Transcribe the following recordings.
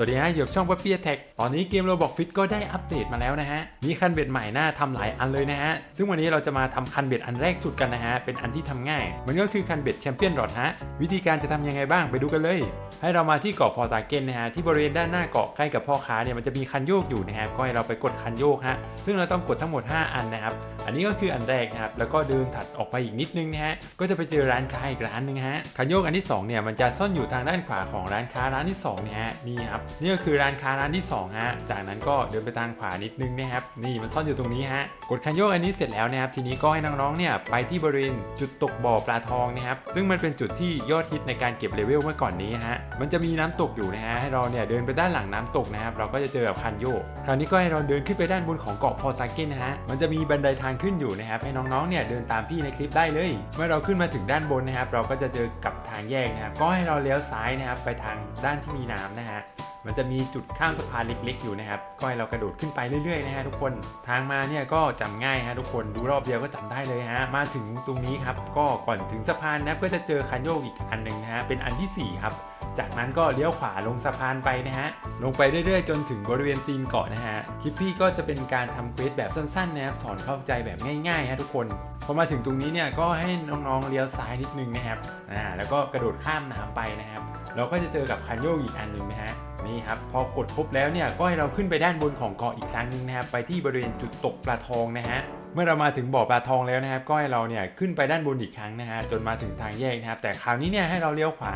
สวัสดีฮะอยู่กับช่องวัปเปียแท็กตอนนี้เกมโรบอกฟิตก็ได้อัปเดตมาแล้วนะฮะ มีคันเบ็ดใหม่น่าทำหลายอันเลยนะฮะ ซึ่งวันนี้เราจะมาทำคันเบ็ดอันแรกสุดกันนะฮะ เป็นอันที่ทำง่าย มันก็คือคันเบ็ดแชมเปี้ยนรอดฮะ วิธีการจะทำยังไงบ้างไปดูกันเลย ให้เรามาที่เกาะฟอร์ตาเกนนะฮะ ที่บริเวณด้านหน้าเกาะใกล้กับพ่อค้าเนี่ยมันจะมีคันโยกอยู่นะฮะก็ให้เราไปกดคันโยกฮะ ซึ่งเราต้องกดทั้งหมด 5 อันนะครับ อันนี้ก็คืออันแรกนะครับ แล้วก็เดินถัดออกไปอีกนิดนึงนะฮะ ก็จะไปเจอร้านค้าอีกร้านนึงฮะ คันโยกอันที่สองเนี่ยมันจะซ่อนอยู่ทางด้านขวาของร้านค้าร้านที่สองเนี่ยฮะนี่ครับนี่ก็คือร้านค้าร้านที่สองฮะ จากนั้นก็เดินไปทางขวานิดนึงนะครับ นี่มันซ่อนอยู่ตรงนี้ฮะ กดคันโยกอันนี้เสร็จแล้วนะครับ ทีนี้ก็ให้น้องๆ เนี่ยไปที่บริเวณจุดตกบ่อปลาทองนะครับ ซึ่งมันเป็นจุดที่ยอดฮิตในการเก็บเลเวลเมื่อก่อนนี้ฮะ มันจะมีน้ำตกอยู่นะฮะ ให้เราเนี่ยเดินไปด้านหลังน้ำตกนะครับ เราก็จะเจอกับคันโยก คราวนี้ก็ให้เราเดินขึ้นไปด้านบนของเกาะฟอร์ซาเกนนะฮะ มันจะมีบันไดทางขึ้นอยู่นะครับ ให้น้องๆ เนี่ยเดินตามพี่ในคลิปได้เลย เมื่อเราขึ้นมาถึงด้านบนนะครับ เราก็จะเจอกับทางแยกนะครับ ก็ให้เราเลี้ยวซ้ายนะครับไปทางด้านที่มีน้ำนะฮะ มันจะมีจุดข้ามสะพานเล็ก ๆ อยู่นะครับก็ให้เรากระโดดขึ้นไปเรื่อยๆนะฮะทุกคนทางมาเนี่ยก็จำง่ายฮะทุกคนดูรอบเดียวก็จำได้เลยฮะมาถึงตรงนี้ครับก็ก่อนถึงสะพานนะก็จะเจอคันโยกอีกอันหนึ่งนะฮะเป็นอันที่สี่ครับจากนั้นก็เลี้ยวขวาลงสะพานไปนะฮะ ลงไปเรื่อยๆ จนถึงบริเวณตีนเกาะนะฮะ คลิปพี่ก็จะเป็นการทำเควสแบบสั้นๆนะครับ สอนเข้าใจแบบง่ายๆฮะทุกคน พอมาถึงตรงนี้เนี่ยก็ให้น้องๆเลี้ยวซ้ายนิดนึงนะครับ อ่า แล้วก็กระโดดข้ามน้ำไปนะครับ เราก็จะเจอกับคันโยกอีกอันหนึ่งนะฮะ นี่ครับพอกดครบแล้วเนี่ยก็ให้เราขึ้นไปด้านบนของเกาะอีกครั้งหนึงนะครับไปที่บริเวณจุดตกปลาทองนะฮะเมื่อเรามาถึงบ่อปลาทองแล้วนะครับก็ให้เราเนี่ยขึ้นไปด้านบนอีกครั้งนะฮะจนมาถึงทางแยกนะครับแต่คราวนี้เนี่ยให้เราเลี้ยวขวา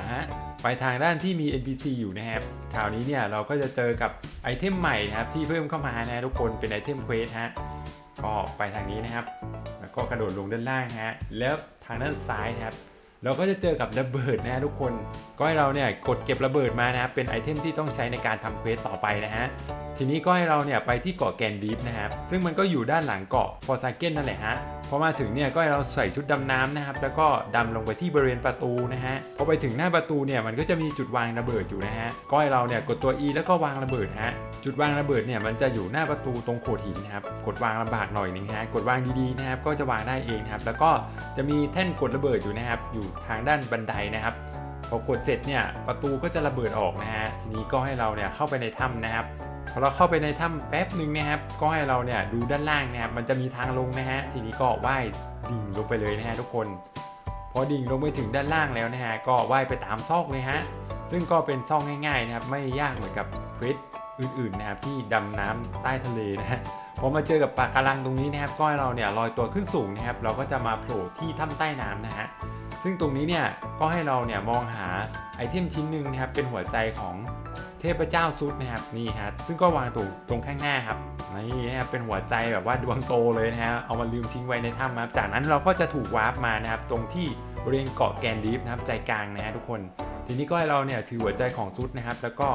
ไปทางด้านที่มี NPC อยู่นะครับคราวนี้เนี่ยเราก็จะเจอกับไอเทมใหม่นะครับที่เพิ่มเข้ามานะทุกคนเป็นไอเทมเควสฮะก็ไปทางนี้นะครับ แล้วก็กระโดดลงด้านล่างฮะแล้วทางด้านซ้ายนะครับ เราก็จะเจอกับระเบิดนะทุกคน ก็ให้เราเนี่ยกดเก็บระเบิดมานะครับเป็นไอเทมที่ต้องใช้ในการทำเควสต่อไปนะฮะทีนี้ก็ให้เราเนี่ยไปที่เกาะแกนดีฟนะครับซึ่งมันก็อยู่ด้านหลังเกาะฟอร์ซาเกนนั่นแหละฮะพอมาถึงเนี่ยก็ให้เราใส่ชุดดำน้ำนะครับแล้วก็ดำลงไปที่บริเวณประตูนะฮะพอไปถึงหน้าประตูเนี่ยมันก็จะมีจุดวางระเบิดอยู่นะฮะก็ให้เราเนี่ยกดตัว E แล้วก็วางระเบิดฮะจุดวางระเบิดเนี่ยมันจะอยู่หน้าประตูตรงโขดหินนะครับกดวางลำบากหน่อยนึงฮะกดวางดีๆนะครับก็จะวางได้เองครับแล้วก็จะมีแท่นกดระเบิดอยู่นะครับอยู่ทางด้านบันไดนะครับพอกดเสร็จเนี่ยประตูก็จะระเบิดออกนะฮะทีนี้ก็ให้เราเนี่ยเข้าไปในถ้ำนะครับพอเราเข้าไปในถ้ำแป๊บหนึ่งนะครับ ก็ให้เราเนี่ยดูด้านล่างนะครับมันจะมีทางลงนะฮะทีนี้ก็ว่ายดิ่งลงไปเลยนะฮะทุกคน พอดิ่งลงไปถึงด้านล่างแล้วนะฮะก็ว่ายไปตามซอกเลยฮะซึ่งก็เป็นซอกง่ายๆนะครับไม่ยากเหมือนกับเควส อื่นๆนะครับที่ดำน้ำใต้ทะเลนะฮะพอมาเจอกับปะการังตรงนี้นะครับก็ให้เราเนี่ยลอยตัวขึ้นสูงนะครับเราก็จะมาโผล่ที่ถ้ำใต้น้ำนะฮะซึ่งตรงนี้เนี่ยก็ให้เราเนี่ยมองหาไอเทมชิ้นหนึ่งนะครับเป็นหัวใจของเทพเจ้าซุดนะครับนี่ฮะซึ่งก็วางตรงตรงข้างหน้าครับนี่นะครับเป็นหัวใจแบบว่าดวงโตเลยนะฮะเอามาลืมทิ้งไว้ในถ้ำนะครับจากนั้นเราก็จะถูกวาร์ปมานะครับตรงที่บริเวณเกาะแกนดีฟนะครับใจกลางนะฮะทุกคน ทีนี้ก็ให้เราเนี่ยถือหัวใจของซุดนะครับแล้วก็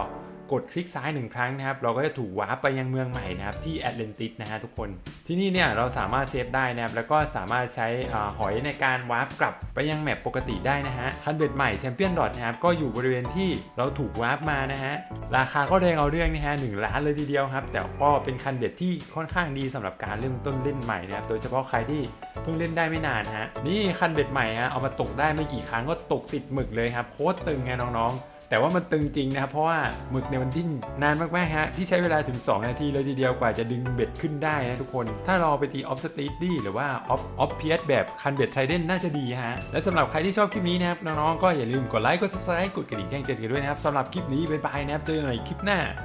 กดคลิกซ้ายหนึ่งครั้งนะครับ เราก็จะถูกวาร์ปไปยังเมืองใหม่นะครับที่แอตแลนติสนะฮะทุกคน ที่นี่เนี่ยเราสามารถเซฟได้นะครับแล้วก็สามารถใช้อหอยในการวาร์ปกลับไปยังแมปปกติได้นะฮะคันเบ็ดใหม่แชมเปี้ยนดอทนะครับก็อยู่บริเวณที่เราถูกวาร์ปมานะฮะราคาก็แรงเอาเรื่องนะฮะหนึ่งล้านเลยทีเดียวครับ แต่ก็เป็นคันเบ็ดที่ค่อนข้างดีสำหรับการเริ่มต้นเล่นใหม่นะครับโดยเฉพาะใครที่เพิ่งเล่นได้ไม่นานฮะนี่คันเบ็ดใหม่ฮะเอามาตกได้ไม่กี่ครั้งก็ตกติดหมึกเลยครับโคตรตึงไงน้องๆ แต่ว่ามันตึงจริงนะครับ เพราะว่าหมึกเนี่ยมันดิ้นนานมากๆฮะที่ใช้เวลาถึง 2 นาทีเลยทีเดียวกว่าจะดึงเบ็ดขึ้นได้นะทุกคน ถ้ารอไปตีออฟสตีดี้หรือว่าออฟออฟเพียสแบบคันเบ็ดไทเดนน่าจะดีฮะและสำหรับใครที่ชอบคลิปนี้นะครับน้องๆก็อย่าลืมกดไลค์กดซับสไครต์กดกระดิ่งแจ้งเตือนกันด้วยนะครับสำหรับคลิปนี้บ๊ายบายนะครับเจอกันใหม่คลิปหน้า